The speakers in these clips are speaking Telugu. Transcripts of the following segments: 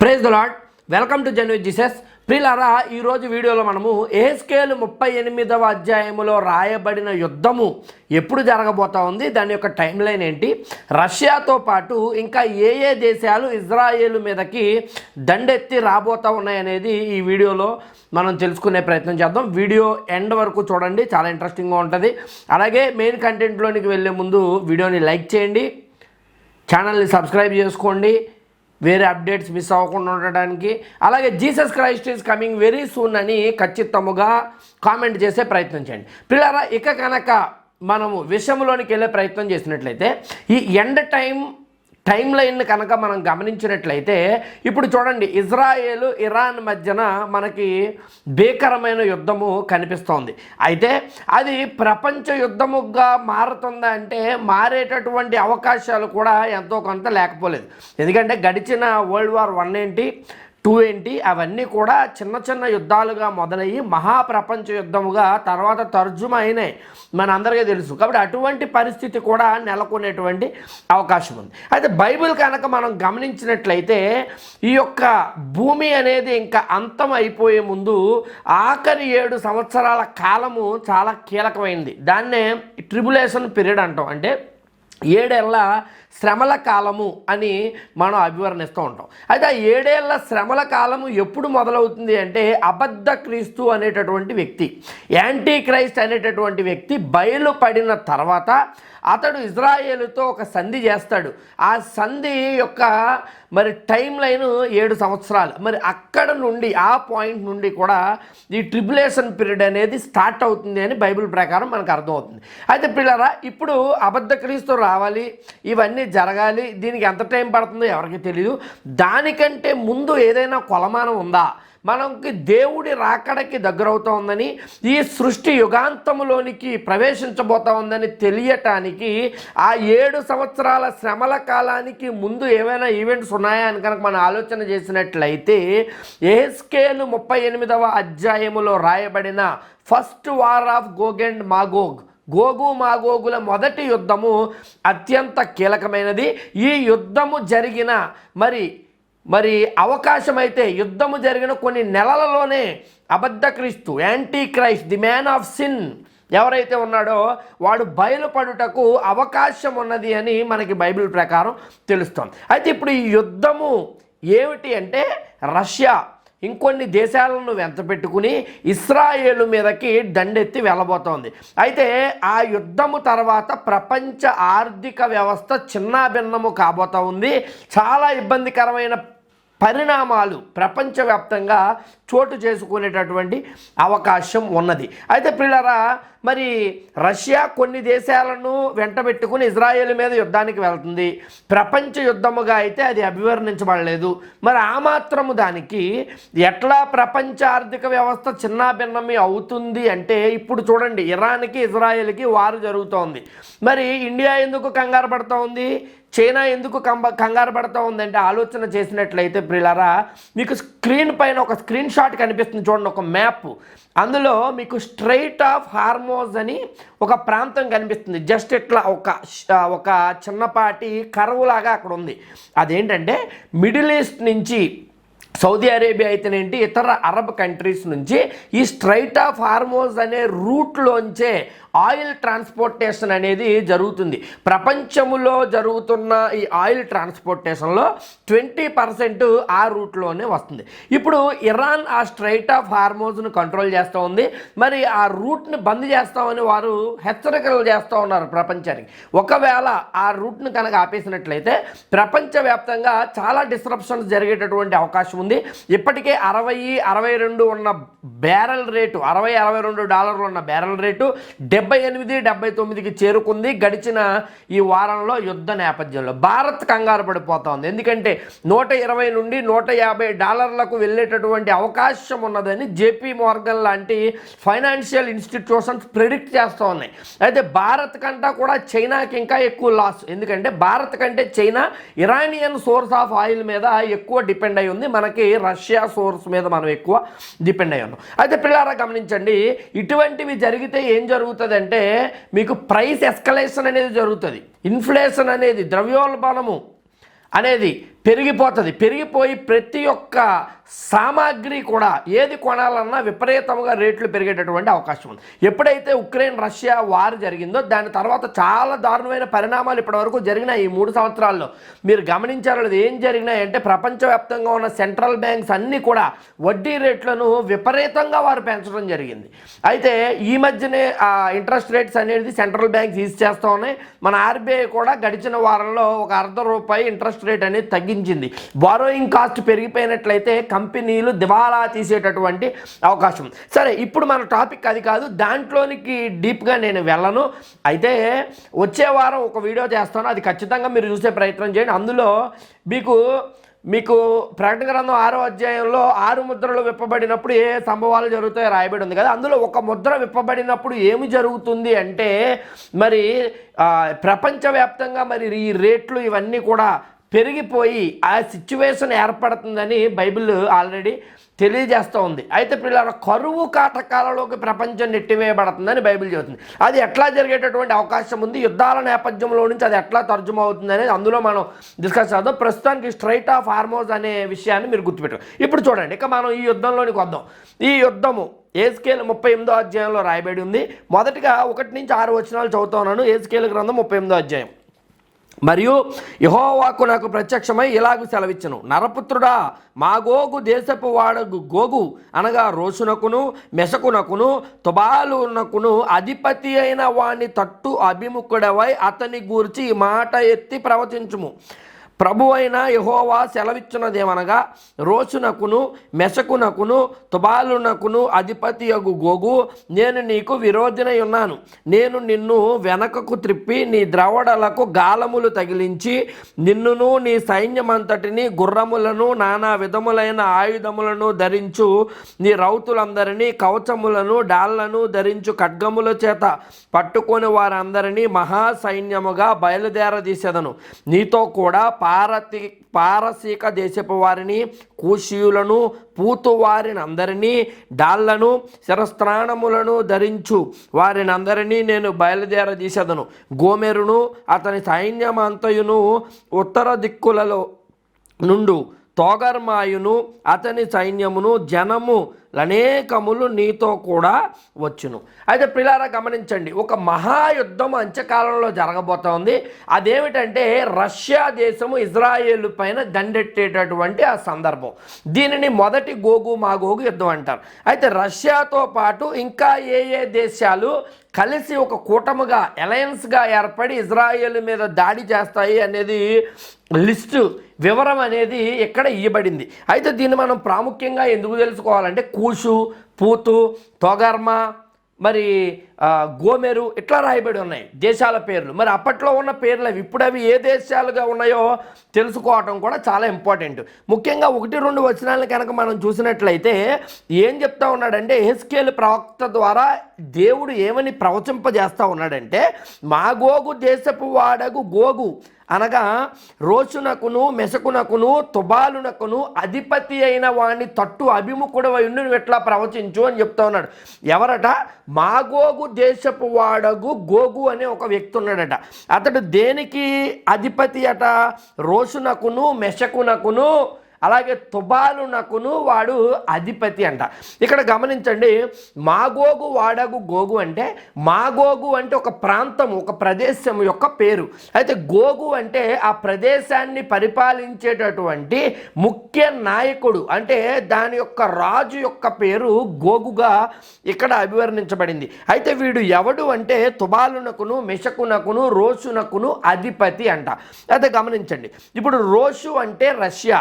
Praise the lord welcome to జన్వి Jesus ప్రిలారా ఈరోజు వీడియోలో మనము ఏస్కేల్ ముప్పై ఎనిమిదవ అధ్యాయములో రాయబడిన యుద్ధము ఎప్పుడు జరగబోతా ఉంది దాని యొక్క టైం లైన్ ఏంటి? రష్యాతో పాటు ఇంకా ఏ ఏ దేశాలు ఇజ్రాయేల్ మీదకి దండెత్తి రాబోతా ఉన్నాయనేది ఈ వీడియోలో మనం తెలుసుకునే ప్రయత్నం చేద్దాం. వీడియో ఎండ్ వరకు చూడండి చాలా ఇంట్రెస్టింగ్గా ఉంటుంది. అలాగే మెయిన్ కంటెంట్లోనికి వెళ్ళే ముందు వీడియోని లైక్ చేయండి ఛానల్ని సబ్స్క్రైబ్ చేసుకోండి. వేరే అప్డేట్స్ మిస్ అవ్వకుండా ఉండడానికి అలాగే Jesus Christ is coming very soon అని ఖచ్చితముగా కామెంట్ చేసే ప్రయత్నం చేయండి. పిల్లరా ఇక కనుక మనము విషయంలోనికి వెళ్ళే ప్రయత్నం చేసినట్లయితే ఈ ఎండ్ టైం టైం లైన్ కనుక మనం గమనించినట్లయితే ఇప్పుడు చూడండి ఇజ్రాయేల్ ఇరాన్ మధ్యన మనకి భీకరమైన యుద్ధము కనిపిస్తోంది. అయితే అది ప్రపంచ యుద్ధముగా మారుతుందా అంటే మారేటటువంటి అవకాశాలు కూడా ఎంతో కొంత లేకపోలేదు. ఎందుకంటే గడిచిన వరల్డ్ వార్ వన్ ఏంటి? టూ ఏంటి అవన్నీ కూడా చిన్న చిన్న యుద్ధాలుగా మొదలయ్యి మహాప్రపంచ యుద్ధముగా తర్వాత తర్జుమా అయినాయి. మనందరికీ తెలుసు. కాబట్టి అటువంటి పరిస్థితి కూడా నెలకొనేటువంటి అవకాశం ఉంది. అయితే బైబిల్ కనుక మనం గమనించినట్లయితే ఈ యొక్క భూమి అనేది ఇంకా అంతం అయిపోయే ముందు ఆఖరి ఏడు సంవత్సరాల కాలము చాలా కీలకమైంది. దాన్నే ట్రిబులేషన్ పీరియడ్ అంటాం. అంటే ఏడేళ్ళ శ్రమల కాలము అని మనం అభివర్ణిస్తూ ఉంటాం. అయితే ఆ ఏడేళ్ళ శ్రమల కాలము ఎప్పుడు మొదలవుతుంది అంటే అబద్ధ క్రీస్తు అనేటటువంటి వ్యక్తి యాంటీ క్రైస్ట్ అనేటటువంటి వ్యక్తి బయలుపడిన తర్వాత అతడు ఇజ్రాయేలుతో ఒక సంధి చేస్తాడు. ఆ సంధి యొక్క మరి టైం లైన్ ఏడు సంవత్సరాలు. మరి అక్కడ నుండి ఆ పాయింట్ నుండి కూడా ఈ ట్రిబులేషన్ పీరియడ్ అనేది స్టార్ట్ అవుతుంది అని బైబిల్ ప్రకారం మనకు అర్థమవుతుంది. అయితే పిల్లరా ఇప్పుడు అబద్ధ క్రీస్తు రావాలి ఇవన్నీ జరగాలి దీనికి ఎంత టైం పడుతుందో ఎవరికి తెలియదు దానికంటే ముందు ఏదైనా కొలమానం ఉందా? మనకి దేవుడి రాకడకి దగ్గరవుతా ఉందని ఈ సృష్టి యుగాంతములోనికి ప్రవేశించబోతా ఉందని తెలియటానికి ఆ ఏడు సంవత్సరాల శ్రమల కాలానికి ముందు ఏమైనా ఈవెంట్స్ ఉన్నాయా అని కనుక మనం ఆలోచన చేసినట్లయితే ఏస్కేలు ముప్పై ఎనిమిదవ అధ్యాయములో రాయబడిన first war of Gog and Magog Gog మాగోగుల మొదటి యుద్ధము అత్యంత కీలకమైనది. ఈ యుద్ధము జరిగిన మరి మరి అవకాశం అయితే యుద్ధము జరిగిన కొన్ని నెలలలోనే అబద్ధ క్రీస్తు antichrist the man of sin ఎవరైతే ఉన్నాడో వాడు బయలుపడుటకు అవకాశం ఉన్నది అని మనకి బైబిల్ ప్రకారం తెలుస్తుంది. అయితే ఇప్పుడు ఈ యుద్ధము ఏమిటి అంటే రష్యా. ఇంకొన్ని దేశాలను వెంట పెట్టుకుని ఇస్రాయేలు మీదకి దండెత్తి వెళ్ళబోతోంది. అయితే ఆ యుద్ధము తర్వాత ప్రపంచ ఆర్థిక వ్యవస్థ చిన్నాభిన్నము కాబోతా ఉంది. చాలా ఇబ్బందికరమైన పరిణామాలు ప్రపంచవ్యాప్తంగా చోటు చేసుకునేటటువంటి అవకాశం ఉన్నది. అయితే పిల్లరా మరి రష్యా కొన్ని దేశాలను వెంటబెట్టుకుని ఇజ్రాయేల్ మీద యుద్ధానికి వెళ్తుంది. ప్రపంచ యుద్ధముగా అయితే అది అభివర్ణించబడలేదు. మరి ఆ మాత్రము దానికి ఎట్లా ప్రపంచ ఆర్థిక వ్యవస్థ చిన్నాభిన్నమే అవుతుంది అంటే ఇప్పుడు చూడండి ఇరాన్కి ఇజ్రాయెల్కి వారు జరుగుతోంది. మరి ఇండియా ఎందుకు కంగారు పడుతూ ఉంది చైనా ఎందుకు కంబ కంగారు పడుతూ ఉందంటే ఆలోచన చేసినట్లయితే ప్రిలరా మీకు స్క్రీన్ పైన ఒక స్క్రీన్ షాట్ కనిపిస్తుంది చూడండి ఒక మ్యాప్. అందులో మీకు స్ట్రైట్ ఆఫ్ హార్మోజ్ అని ఒక ప్రాంతం కనిపిస్తుంది. జస్ట్ ఇట్లా ఒక ఒక చిన్నపాటి కరువులాగా అక్కడ ఉంది. అదేంటంటే మిడిల్ ఈస్ట్ నుంచి సౌదీ అరేబియా అయితేనేంటి ఇతర అరబ్ కంట్రీస్ నుంచి ఈ స్ట్రైట్ ఆఫ్ హార్మోజ్ అనే రూట్లోంచే ఆయిల్ ట్రాన్స్పోర్టేషన్ అనేది జరుగుతుంది. ప్రపంచములో జరుగుతున్న ఈ ఆయిల్ ట్రాన్స్పోర్టేషన్లో ట్వంటీ పర్సెంట్ ఆ రూట్లోనే వస్తుంది. ఇప్పుడు ఇరాన్ ఆ స్ట్రైట్ ఆఫ్ హార్మోజ్ను కంట్రోల్ చేస్తూ ఉంది. మరి ఆ రూట్ని బంద్ చేస్తామని వారు హెచ్చరికలు చేస్తూ ఉన్నారు ప్రపంచానికి. ఒకవేళ ఆ రూట్ను కనుక ఆపేసినట్లయితే ప్రపంచవ్యాప్తంగా చాలా డిస్రప్షన్స్ జరిగేటటువంటి అవకాశం ఉంది. ఇప్పటికే అరవై అరవై రెండు ఉన్న బ్యారెల్ రేటు అరవై అరవై రెండు డాలర్లు ఉన్న బ్యారెల్ రేటు డెబ్బై ఎనిమిది డెబ్బై తొమ్మిదికి చేరుకుంది. గడిచిన ఈ వారంలో యుద్ధ నేపథ్యంలో భారత్ కంగారు పడిపోతోంది ఎందుకంటే నూట ఇరవై నుండి నూట యాభై డాలర్లకు వెళ్ళేటటువంటి అవకాశం ఉన్నదని జేపీ మార్గన్ లాంటి ఫైనాన్షియల్ ఇన్స్టిట్యూషన్స్ ప్రిడిక్ట్ చేస్తూ ఉన్నాయి. అయితే భారత్ కంటా కూడా చైనాకి ఇంకా ఎక్కువ లాస్ ఎందుకంటే భారత్ కంటే China Iranian source of oil మీద ఎక్కువ డిపెండ్ అయి ఉంది. మనకి రష్యా సోర్స్ మీద మనం ఎక్కువ డిపెండ్ అయి ఉన్నాం. అయితే పిల్లారా గమనించండి ఇటువంటివి జరిగితే ఏం జరుగుతుందంటే మీకు ప్రైస్ ఎస్కలేషన్ అనేది జరుగుతుంది. ఇన్ఫ్లేషన్ అనేది ద్రవ్యోల్బణము అనేది పెరిగిపోతుంది. పెరిగిపోయి ప్రతి ఒక్క సామాగ్రి కూడా ఏది కొనాలన్నా విపరీతంగా రేట్లు పెరిగేటటువంటి అవకాశం ఉంది. ఎప్పుడైతే ఉక్రెయిన్ రష్యా వార్ జరిగిందో దాని తర్వాత చాలా దారుణమైన పరిణామాలు ఇప్పటివరకు జరిగినాయి ఈ మూడు సంవత్సరాల్లో. మీరు గమనించారు ఏం జరిగినాయి అంటే ప్రపంచవ్యాప్తంగా ఉన్న సెంట్రల్ బ్యాంక్స్ అన్నీ కూడా వడ్డీ రేట్లను విపరీతంగా వారు పెంచడం జరిగింది. అయితే ఈ మధ్యనే ఆ ఇంట్రెస్ట్ రేట్స్ అనేది సెంట్రల్ బ్యాంక్స్ ఈజ్ చేస్తూ ఉన్నాయి. మన ఆర్బీఐ కూడా గడిచిన వారంలో ఒక అర్ధ రూపాయి ఇంట్రెస్ట్ రేట్ అనేది తగ్గి తగ్గించింది బారోయింగ్ కాస్ట్ పెరిగిపోయినట్లయితే కంపెనీలు దివాలా తీసేటటువంటి అవకాశం. సరే ఇప్పుడు మన టాపిక్ అది కాదు. దాంట్లోనికి డీప్గా నేను వెళ్ళను. అయితే వచ్చే వారం ఒక వీడియో చేస్తాను. అది ఖచ్చితంగా మీరు చూసే ప్రయత్నం చేయండి. అందులో మీకు మీకు ప్రకటన గ్రంథం ఆరో అధ్యాయంలో ఆరు ముద్రలు విప్పబడినప్పుడు ఏ సంభవాలు జరుగుతాయో రాయబడి ఉంది కదా. అందులో ఒక ముద్ర విప్పబడినప్పుడు ఏమి జరుగుతుంది అంటే మరి ప్రపంచవ్యాప్తంగా మరి ఈ రేట్లు ఇవన్నీ కూడా పెరిగిపోయి ఆ సిచ్యువేషన్ ఏర్పడుతుందని బైబిల్ ఆల్రెడీ తెలియజేస్తూ ఉంది. అయితే పిల్లల కరువు కాటకాలలోకి ప్రపంచం నెట్టివేయబడుతుందని బైబిల్ చెబుతుంది. అది ఎట్లా జరిగేటటువంటి అవకాశం ఉంది? యుద్ధాల నేపథ్యంలో నుంచి అది ఎట్లా తర్జుమ అవుతుంది అనేది అందులో మనం డిస్కస్ చేద్దాం. ప్రస్తుతానికి స్ట్రైట్ ఆఫ్ హార్మోజ్ అనే విషయాన్ని మీరు గుర్తుపెట్టారు ఇప్పుడు చూడండి ఇక మనం ఈ యుద్ధంలోనికి వద్దాం. ఈ యుద్ధము ఏ స్కేల్ ముప్పై ఎనిమిదో అధ్యాయంలో రాయబడి ఉంది. మొదటిగా ఒకటి నుంచి ఆరు వచనాలు చదువుతా ఉన్నాను. ఏ గ్రంథం ముప్పై ఎనిమిదో అధ్యాయం. మరియు యహోవాకు నాకు ప్రత్యక్షమై ఇలాగ సెలవిచ్చను. నరపుత్రుడా మా గోగు దేశపు వాడగు గోగు అనగా రోషునకును మెసకునకును తుబాలునకును అధిపతి అయిన వాణ్ణి తట్టు అభిముఖుడవై అతని గూర్చి ఈ మాట ఎత్తి ప్రవచించుము. ప్రభు అయిన యహోవా సెలవిచ్చినదేమనగా రోచునకును మెసకునకును తుబాలునకును అధిపతి యగు గోగు నేను నీకు విరోధినై ఉన్నాను నేను నిన్ను వెనకకు త్రిప్పి నీ ద్రవడలకు గాలములు తగిలించి నిన్నును నీ సైన్యమంతటిని గుర్రములను నానా విధములైన ఆయుధములను ధరించు. నీ రౌతులందరినీ కవచములను డాళ్ళను ధరించు ఖడ్గముల చేత పట్టుకొని వారందరినీ మహాసైన్యముగా బయలుదేరదీసెదను. నీతో కూడా పారతి పారసీక దేశపు వారిని కూషియులను పూతు వారిని అందరినీ డాళ్ళను శిరస్త్రాణములను ధరించు. వారిని అందరినీ నేను బయలుదేరదీసెదను. గోమెరును అతని సైన్యమంతయును ఉత్తర దిక్కులలో నుండు తోగర్మాయును అతని సైన్యమును జనము అనేకములు నీతో కూడా వచ్చును. అయితే పిల్లారా గమనించండి ఒక మహాయుద్ధం అంత్యకాలంలో జరగబోతోంది. అదేమిటంటే రష్యా దేశము ఇజ్రాయేల్ పైన దండెట్టేటటువంటి ఆ సందర్భం. దీనిని మొదటి గోగు మాగోగు యుద్ధం అంటారు. అయితే రష్యాతో పాటు ఇంకా ఏ ఏ దేశాలు కలిసి ఒక కూటముగా అలయన్స్గా ఏర్పడి ఇజ్రాయేల్ మీద దాడి చేస్తాయి అనేది లిస్టు వివరం అనేది ఇక్కడ ఇవ్వబడింది అయితే దీన్ని మనం ప్రాముఖ్యంగా ఎందుకు తెలుసుకోవాలంటే కూషు పూతు తొగర్మ మరి గోమెరు ఇట్లా రాయబడి ఉన్నాయి దేశాల పేర్లు. మరి అప్పట్లో ఉన్న పేర్లు అవి ఇప్పుడు అవి ఏ దేశాలుగా ఉన్నాయో తెలుసుకోవటం కూడా చాలా ఇంపార్టెంట్. ముఖ్యంగా ఒకటి రెండు వచనాలను కనుక మనం చూసినట్లయితే ఏం చెప్తా ఉన్నాడంటే హెస్కేల్ ప్రవక్త ద్వారా దేవుడు ఏమని ప్రవచింపజేస్తా ఉన్నాడంటే మా గోగు దేశపు వాడగు గోగు అనగా రోచునకును మెసకునకును తుబాలునకును అధిపతి అయిన వాణ్ణి తట్టు అభిముఖుడు నువ్వు ఎట్లా ప్రవచించు అని చెప్తా ఉన్నాడు. ఎవరట? మాగోగు దేశపు వాడగు గోగు అనే ఒక వ్యక్తి ఉన్నాడట. అతడు దేనికి అధిపతి అట? రోషునకును మెషకునకును అలాగే తుబాలునకును వాడు అధిపతి అంట. ఇక్కడ గమనించండి మాగోగు వాడగు గోగు అంటే మాగోగు అంటే ఒక ప్రాంతం ఒక ప్రదేశం యొక్క పేరు. అయితే గోగు అంటే ఆ ప్రదేశాన్ని పరిపాలించేటటువంటి ముఖ్య నాయకుడు. అంటే దాని యొక్క రాజు యొక్క పేరు గోగుగా ఇక్కడ అభివర్ణించబడింది. అయితే వీడు ఎవడు అంటే తుబాలునకును మిషకునకును రోషునకును అధిపతి అంట. అయితే గమనించండి ఇప్పుడు రోషు అంటే రష్యా.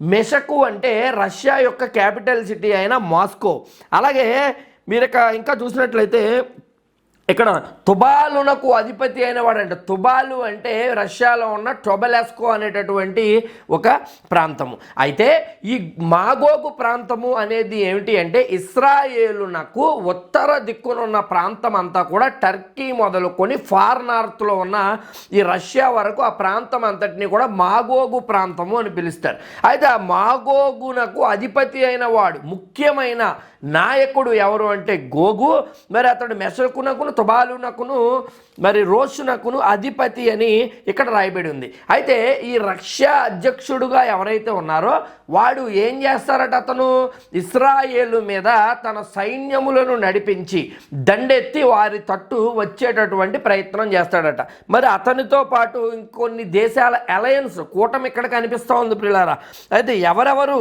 మెషకు అంటే రష్యా యొక్క క్యాపిటల్ సిటీ అయిన మాస్కో. అలాగే మీరు ఇంకా చూసినట్లయితే ఇక్కడ తుబాలునకు అధిపతి అయిన వాడంట. తుబాలు అంటే రష్యాలో ఉన్న టొబలెస్కో అనేటటువంటి ఒక ప్రాంతము. అయితే ఈ మాగోగు ప్రాంతము అనేది ఏమిటి అంటే ఇస్రాయేలునకు ఉత్తర దిక్కునున్న ప్రాంతం అంతా కూడా టర్కీ మొదలుకొని ఫార్ నార్త్లో ఉన్న ఈ రష్యా వరకు ఆ ప్రాంతం అంతటిని కూడా మాగోగు ప్రాంతము అని పిలుస్తారు. అయితే ఆ మాగోగునకు అధిపతి అయిన వాడు ముఖ్యమైన నాయకుడు ఎవరు అంటే గోగు. మరి అతడు మెసకునకును తుబాలునకును మరి రోషునకును అధిపతి అని ఇక్కడ రాయబడి ఉంది అయితే ఈ రష్యా అధ్యక్షుడుగా ఎవరైతే ఉన్నారో వాడు ఏం చేస్తారట అతను? ఇస్రాయేలు మీద తన సైన్యములను నడిపించి దండెత్తి వారి తట్టు వచ్చేటటువంటి ప్రయత్నం చేస్తాడట. మరి అతనితో పాటు ఇంకొన్ని దేశాల అలయన్స్ కూటమి ఇక్కడ కనిపిస్తూ ఉంది పిల్లారా అయితే ఎవరెవరు?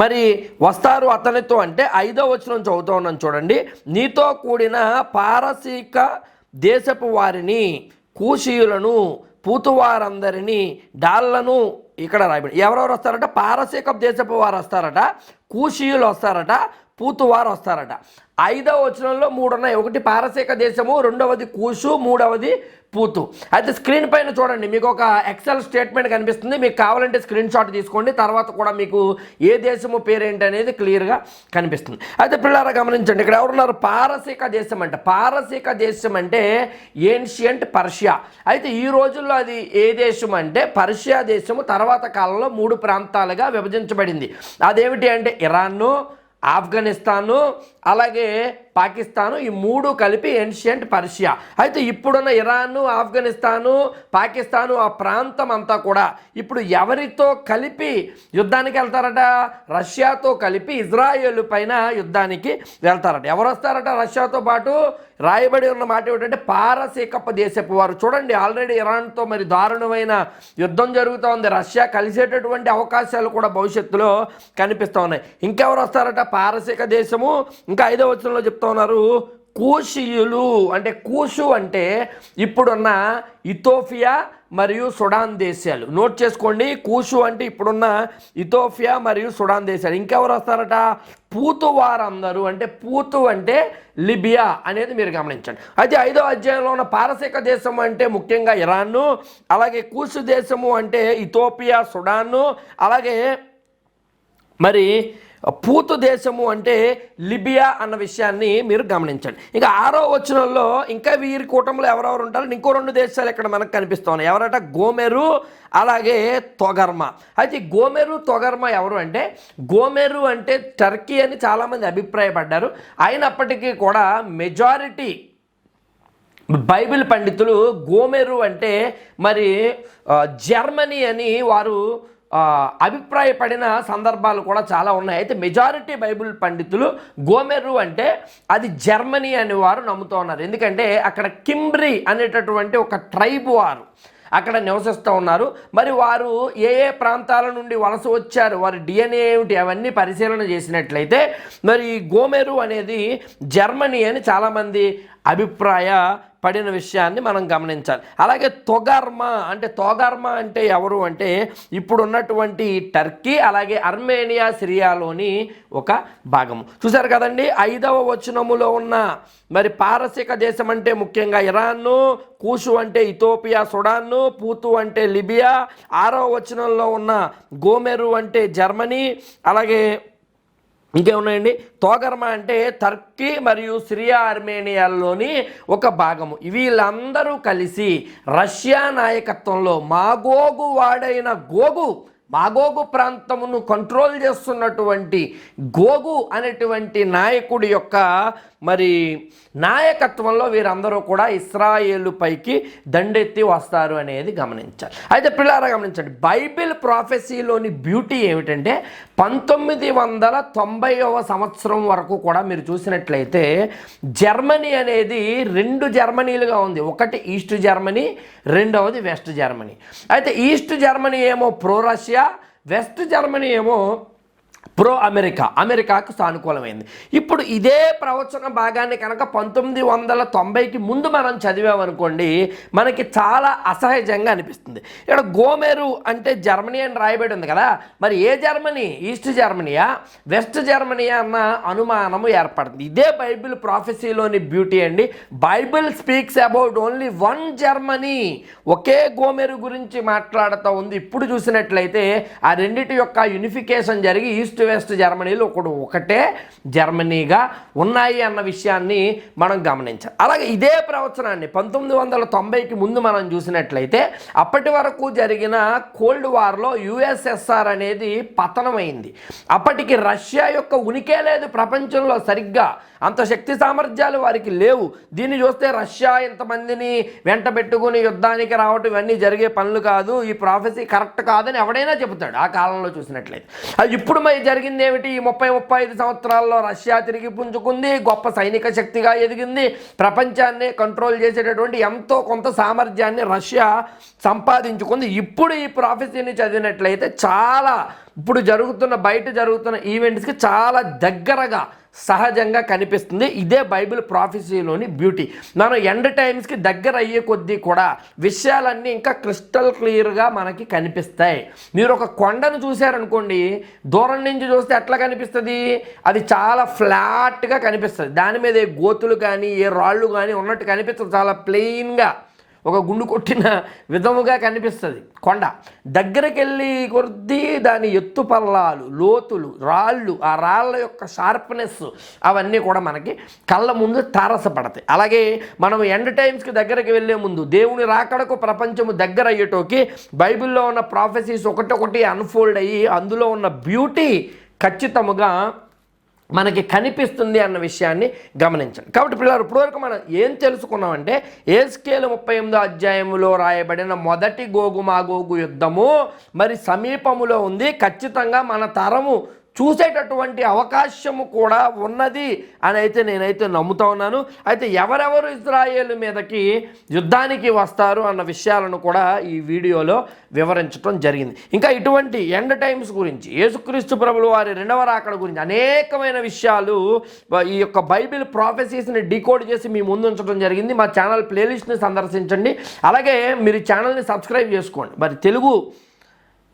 మరి వస్తారు అతనితో అంటే ఐదో వచనం చదువుతూ ఉన్నాను చూడండి. నీతో కూడిన పారసీక దేశపు వారిని కూషీయులను పూతువారందరినీ డాళ్ళను ఇక్కడ రాయబడి ఎవరెవరు వస్తారట? పారసీక దేశపు వారు వస్తారట కూషీయులు వస్తారట పూతువారు వస్తారట. ఐదవ వచనంలో మూడు ఉన్నాయి ఒకటి పారసీక దేశము రెండవది కూషు మూడవది పూతు. అయితే స్క్రీన్ పైన చూడండి మీకు ఒక ఎక్సెల్ స్టేట్మెంట్ కనిపిస్తుంది. మీకు కావాలంటే స్క్రీన్ షాట్ తీసుకోండి. తర్వాత కూడా మీకు ఏ దేశము పేరేంటి అనేది క్లియర్గా కనిపిస్తుంది. అయితే పిల్లల గమనించండి. ఇక్కడ ఎవరున్నారు? పారసీక దేశం అంటే. పారసీక దేశం అంటే ఏన్షియంట్ పర్షియా అయితే ఈ రోజుల్లో అది ఏ దేశం అంటే పర్షియా దేశము. తర్వాత కాలంలో మూడు ప్రాంతాలుగా విభజించబడింది. అదేమిటి అంటే ఇరాన్ను ఆఫ్ఘనిస్తాను అలాగే పాకిస్తాను ఈ మూడు కలిపి ఏన్షియంట్ పర్షియా అయితే ఇప్పుడున్న ఇరాను ఆఫ్ఘనిస్తాను పాకిస్తాను ఆ ప్రాంతం అంతా కూడా ఇప్పుడు ఎవరితో కలిపి యుద్ధానికి వెళ్తారట? రష్యాతో కలిపి ఇజ్రాయేల్ పైన యుద్ధానికి వెళ్తారట. ఎవరు వస్తారట రష్యాతో పాటు? రాయబడి ఉన్న మాట ఏమిటంటే పారసీకప్ప దేశపు వారు. చూడండి ఆల్రెడీ ఇరాన్తో మరి దారుణమైన యుద్ధం జరుగుతూ ఉంది రష్యా కలిసేటటువంటి అవకాశాలు కూడా భవిష్యత్తులో కనిపిస్తూ ఉన్నాయి. ఇంకెవరు వస్తారట? పారసీక దేశము ఇంకా ఐదో వచనంలో చెప్తా ఉన్నారు కూషియులు అంటే కూషు అంటే ఇప్పుడున్న ఇథోపియా మరియు సుడాన్ దేశాలు. నోట్ చేసుకోండి కూషు అంటే ఇప్పుడున్న ఇథోపియా మరియు సుడాన్ దేశాలు. ఇంకెవరు వస్తారట? పూతు వారందరూ అంటే పూతు అంటే లిబియా అనేది మీరు గమనించండి. అయితే ఐదో అధ్యాయంలో ఉన్న పారసీక దేశం అంటే ముఖ్యంగా ఇరాన్ను అలాగే కూషు దేశము అంటే ఇథోపియా సుడాన్ను అలాగే మరి పూతు దేశము అంటే లిబియా అన్న విషయాన్ని మీరు గమనించండి. ఇంకా ఆరో వచనంలో ఇంకా వీరి కూటమిలో ఎవరెవరు ఉంటారు? ఇంకో రెండు దేశాలు ఇక్కడ మనకు కనిపిస్తున్నాయి. ఎవరట? గోమెరు అలాగే తొగర్మ. అయితే గోమెరు తొగర్మ ఎవరు అంటే? గోమెరు అంటే టర్కీ అని చాలామంది అభిప్రాయపడ్డారు. అయినప్పటికీ కూడా మెజారిటీ బైబిల్ పండితులు గోమెరు అంటే మరి జర్మనీ అని వారు అభిప్రాయపడిన సందర్భాలు కూడా చాలా ఉన్నాయి. అయితే మెజారిటీ బైబిల్ పండితులు గోమెరు అంటే అది జర్మనీ అని వారు నమ్ముతూ ఉన్నారు. ఎందుకంటే అక్కడ కింబ్రీ అనేటటువంటి ఒక ట్రైబ్ వారు అక్కడ నివసిస్తూ ఉన్నారు. మరి వారు ఏ ఏ ప్రాంతాల నుండి వలస వచ్చారు వారి డిఎన్ఏ ఏమిటి అవన్నీ పరిశీలన చేసినట్లయితే మరి ఈ గోమెరు అనేది జర్మనీ అని చాలామంది అభిప్రాయ పడిన విషయాన్ని మనం గమనించాలి. అలాగే తొగర్మ అంటే తొగర్మ అంటే ఎవరు అంటే ఇప్పుడున్నటువంటి టర్కీ అలాగే అర్మేనియా సిరియాలోని ఒక భాగము. చూసారు కదండి ఐదవ వచనములో ఉన్న మరి పారసిక దేశం అంటే ముఖ్యంగా ఇరాన్ను కూషు అంటే ఇథోపియా సుడాన్ను పూతు అంటే లిబియా ఆరవ వచనంలో ఉన్న గోమెరు అంటే జర్మనీ అలాగే ఇంకేమున్నాయండి? తోగర్మ అంటే టర్కీ మరియు సిరియా ఆర్మేనియాల్లోని ఒక భాగము. వీళ్ళందరూ కలిసి రష్యా నాయకత్వంలో మాగోగు వాడైన గోగు మాగోగు ప్రాంతమును కంట్రోల్ చేస్తున్నటువంటి గోగు అనేటువంటి నాయకుడి యొక్క మరి నాయకత్వంలో వీరందరూ కూడా ఇస్రాయేలు పైకి దండెత్తి వస్తారు అనేది గమనించాలి. అయితే పిల్లారా గమనించండి బైబిల్ ప్రాఫెసీలోని బ్యూటీ ఏమిటంటే పంతొమ్మిది వందల తొంభైవ సంవత్సరం వరకు కూడా మీరు చూసినట్లయితే జర్మనీ అనేది రెండు జర్మనీలుగా ఉంది. ఒకటి ఈస్ట్ జర్మనీ రెండవది వెస్ట్ జర్మనీ. అయితే ఈస్ట్ జర్మనీ ఏమో ప్రో రష్యా వెస్ట్ జర్మనీ ఏమో ప్రో అమెరికా. అమెరికాకు సానుకూలమైంది. ఇప్పుడు ఇదే ప్రవచన భాగాన్ని కనుక పంతొమ్మిది వందల తొంభైకి ముందు మనం చదివామనుకోండి మనకి చాలా అసహజంగా అనిపిస్తుంది. ఇక్కడ గోమెరు అంటే జర్మనీ అని రాయబడి ఉంది కదా. మరి ఏ జర్మనీ? ఈస్ట్ జర్మనీయా? వెస్ట్ జర్మనీయా అన్న అనుమానము ఏర్పడుతుంది ఇదే బైబిల్ ప్రాఫెసీలోని బ్యూటీ అండి. Bible speaks about only one Germany. ఒకే గోమెరు గురించి మాట్లాడుతూ ఉంది. ఇప్పుడు చూసినట్లయితే ఆ రెండిటి యొక్క యూనిఫికేషన్ జరిగి ఈస్ట్ ఈస్ట్ వెస్ట్ జర్మనీలు ఒకడు ఒకటే జర్మనీగా ఉన్నాయి అన్న విషయాన్ని మనం గమనించాలి. అలాగే ఇదే ప్రవచనాన్ని పంతొమ్మిది వందల తొంభైకి ముందు మనం చూసినట్లయితే అప్పటి వరకు జరిగిన కోల్డ్ వార్లో యుఎస్ఎస్ఆర్ అనేది పతనమైంది. అప్పటికి రష్యా యొక్క ఉనికే లేదు ప్రపంచంలో సరిగ్గా అంత శక్తి సామర్థ్యాలు వారికి లేవు. దీన్ని చూస్తే రష్యా ఇంతమందిని వెంట పెట్టుకుని యుద్ధానికి రావటం ఇవన్నీ జరిగే పనులు కాదు. ఈ ప్రాఫెసీ కరెక్ట్ కాదని ఎవడైనా చెబుతాడు ఆ కాలంలో చూసినట్లయితే. అది ఇప్పుడు మరి జరిగింది ఏమిటి? ఈ ముప్పై ముప్పై ఐదు సంవత్సరాల్లో రష్యా తిరిగి పుంజుకుంది గొప్ప సైనిక శక్తిగా ఎదిగింది. ప్రపంచాన్ని కంట్రోల్ చేసేటటువంటి ఎంతో కొంత సామర్థ్యాన్ని రష్యా సంపాదించుకుంది. ఇప్పుడు ఈ ప్రాఫెసీని చదివినట్లయితే చాలా ఇప్పుడు జరుగుతున్న బయట జరుగుతున్న ఈవెంట్స్కి చాలా దగ్గరగా సహజంగా కనిపిస్తుంది. ఇదే బైబిల్ ప్రాఫెసీలోని బ్యూటీ. మనం ఎండ్ టైమ్స్కి దగ్గర అయ్యే కొద్దీ కూడా విషయాలన్నీ ఇంకా క్రిస్టల్ క్లియర్గా మనకి కనిపిస్తాయి. మీరు ఒక కొండను చూశారనుకోండి దూరం నుంచి చూస్తే ఎట్లా కనిపిస్తుంది? అది చాలా ఫ్లాట్గా కనిపిస్తుంది. దాని మీద ఏ గోతులు కానీ ఏ రాళ్ళు కానీ ఉన్నట్టు కనిపిస్తుంది. చాలా ప్లెయిన్గా ఒక గుండు కొట్టిన విధముగా కనిపిస్తుంది. కొండ. దగ్గరికి వెళ్ళి కొద్దీ దాని ఎత్తు పల్లాలు లోతులు రాళ్ళు ఆ రాళ్ళ యొక్క షార్ప్నెస్ అవన్నీ కూడా మనకి కళ్ళ ముందు తారసపడతాయి. అలాగే మనం ఎండ్ టైమ్స్కి దగ్గరికి వెళ్ళే ముందు దేవుని రాకడకు ప్రపంచము దగ్గర అయ్యేటోకి బైబిల్లో ఉన్న ప్రాఫెసీస్ ఒకటొకటి అన్ఫోల్డ్ అయ్యి అందులో ఉన్న బ్యూటీ ఖచ్చితముగా మనకి కనిపిస్తుంది అన్న విషయాన్ని గమనించండి కాబట్టి పిల్లలు ఇప్పటివరకు మనం ఏం తెలుసుకున్నామంటే ఏ స్కేల్ ముప్పై ఎనిమిదో అధ్యాయంలో రాయబడిన మొదటి గోగు మాగోగు యుద్ధము మరి సమీపములో ఉంది. ఖచ్చితంగా మన తరము చూసేటటువంటి అవకాశము కూడా ఉన్నది అని అయితే నేనైతే నమ్ముతా ఉన్నాను. అయితే ఎవరెవరు ఇజ్రాయేల్ మీదకి యుద్ధానికి వస్తారు అన్న విషయాలను కూడా ఈ వీడియోలో వివరించడం జరిగింది. ఇంకా ఇటువంటి ఎండ్ టైమ్స్ గురించి యేసుక్రీస్తు ప్రభులు వారి రెండవ రాకడ గురించి అనేకమైన విషయాలు ఈ యొక్క బైబిల్ ప్రాఫెసీస్ని డీకోడ్ చేసి మీ ముందు ఉంచడం జరిగింది. మా ఛానల్ ప్లేలిస్ట్ని సందర్శించండి. అలాగే మీరు ఛానల్ని సబ్స్క్రైబ్ చేసుకోండి. మరి తెలుగు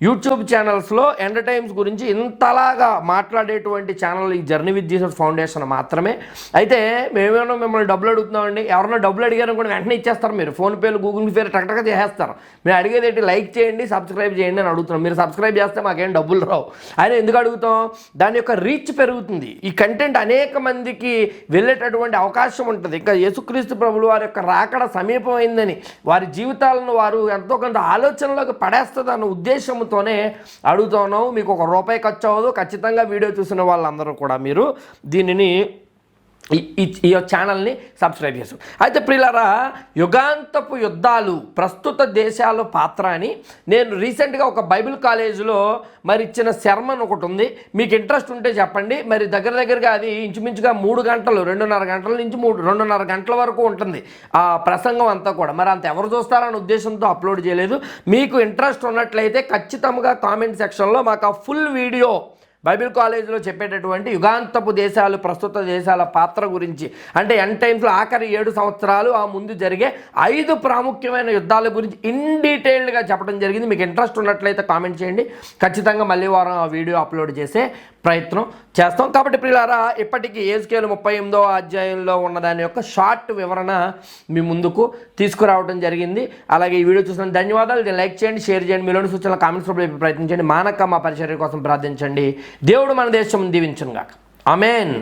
యూట్యూబ్ ఛానల్స్లో ఎండ్ టైమ్స్ గురించి ఇంతలాగా మాట్లాడేటువంటి ఛానల్ ఈ జర్నీ విత్ జీసస్ ఫౌండేషన్ మాత్రమే. అయితే మేమేమో మిమ్మల్ని డబ్బులు అడుగుతున్నామండి? ఎవరైనా డబ్బులు అడిగారు కూడా వెంటనే ఇచ్చేస్తారు మీరు. ఫోన్పేలు గూగుల్ పే టక్టక చేసేస్తారు. మేము అడిగేది ఏంటి? లైక్ చేయండి సబ్స్క్రైబ్ చేయండి అని అడుగుతున్నాం. మీరు సబ్స్క్రైబ్ చేస్తే మాకేం డబ్బులు రావు. ఆయన ఎందుకు అడుగుతాం? దాని యొక్క రీచ్ పెరుగుతుంది. ఈ కంటెంట్ అనేక మందికి వెళ్ళేటటువంటి అవకాశం ఉంటుంది. ఇంకా యేసుక్రీస్తు ప్రభులు వారి యొక్క రాకడ సమీపమైందని వారి జీవితాలను వారు ఎంతో కొంత ఆలోచనలోకి పడేస్తుంది అన్న ఉద్దేశంతోనే అడుగుతున్నాము మీకు ఒక రూపాయి ఖర్చు అవ్వదు. ఖచ్చితంగా వీడియో చూసిన వాళ్ళందరూ కూడా మీరు దీనిని ఈ- ఈ ఛానల్ని సబ్స్క్రైబ్ చేసు. అయితే ప్రియులారా యుగాంతపు యుద్ధాలు ప్రస్తుత దేశాల పాత్ర అని నేను రీసెంట్గా ఒక బైబిల్ కాలేజీలో మరి ఇచ్చిన శర్మన్ ఒకటి ఉంది. మీకు ఇంట్రెస్ట్ ఉంటే చెప్పండి. మరి దగ్గర దగ్గరగా అది ఇంచుమించుగా మూడు గంటలు రెండున్నర గంటల నుంచి మూడు రెండున్నర గంటల వరకు ఉంటుంది ఆ ప్రసంగం అంతా కూడా. మరి అంత ఎవరు చూస్తారన్న ఉద్దేశంతో అప్లోడ్ చేయలేదు. మీకు ఇంట్రెస్ట్ ఉన్నట్లయితే ఖచ్చితంగా కామెంట్ సెక్షన్లో మాకు ఆ ఫుల్ వీడియో బైబిల్ కాలేజీలో చెప్పేటటువంటి యుగాంతపు దేశాలు ప్రస్తుత దేశాల పాత్ర గురించి. అంటే ఎన్ టైమ్స్లో ఆఖరి ఏడు సంవత్సరాలు ఆ ముందు జరిగే ఐదు ప్రాముఖ్యమైన యుద్ధాల గురించి ఇన్ డీటెయిల్డ్గా చెప్పడం జరిగింది. మీకు ఇంట్రెస్ట్ ఉన్నట్లయితే కామెంట్ చేయండి. ఖచ్చితంగా మళ్ళీ వారం ఆ వీడియో అప్లోడ్ చేసే ప్రయత్నం చేస్తాం. కాబట్టి ప్రియులారా ఇప్పటికీ ఏజ్కేలు ముప్పై ఎనిమిదో అధ్యాయంలో ఉన్న దాని యొక్క షార్ట్ వివరణ మీ ముందుకు తీసుకురావడం జరిగింది. అలాగే ఈ వీడియో చూసిన ధన్యవాదాలు. దీన్ని లైక్ చేయండి షేర్ చేయండి. మీలోని సూచనలు కామెంట్స్ రూపంలో ప్రయత్నించండి మానక మా పరిచర్య కోసం ప్రార్థించండి. దేవుడు మన దేశం దీవించను గాక అమేన్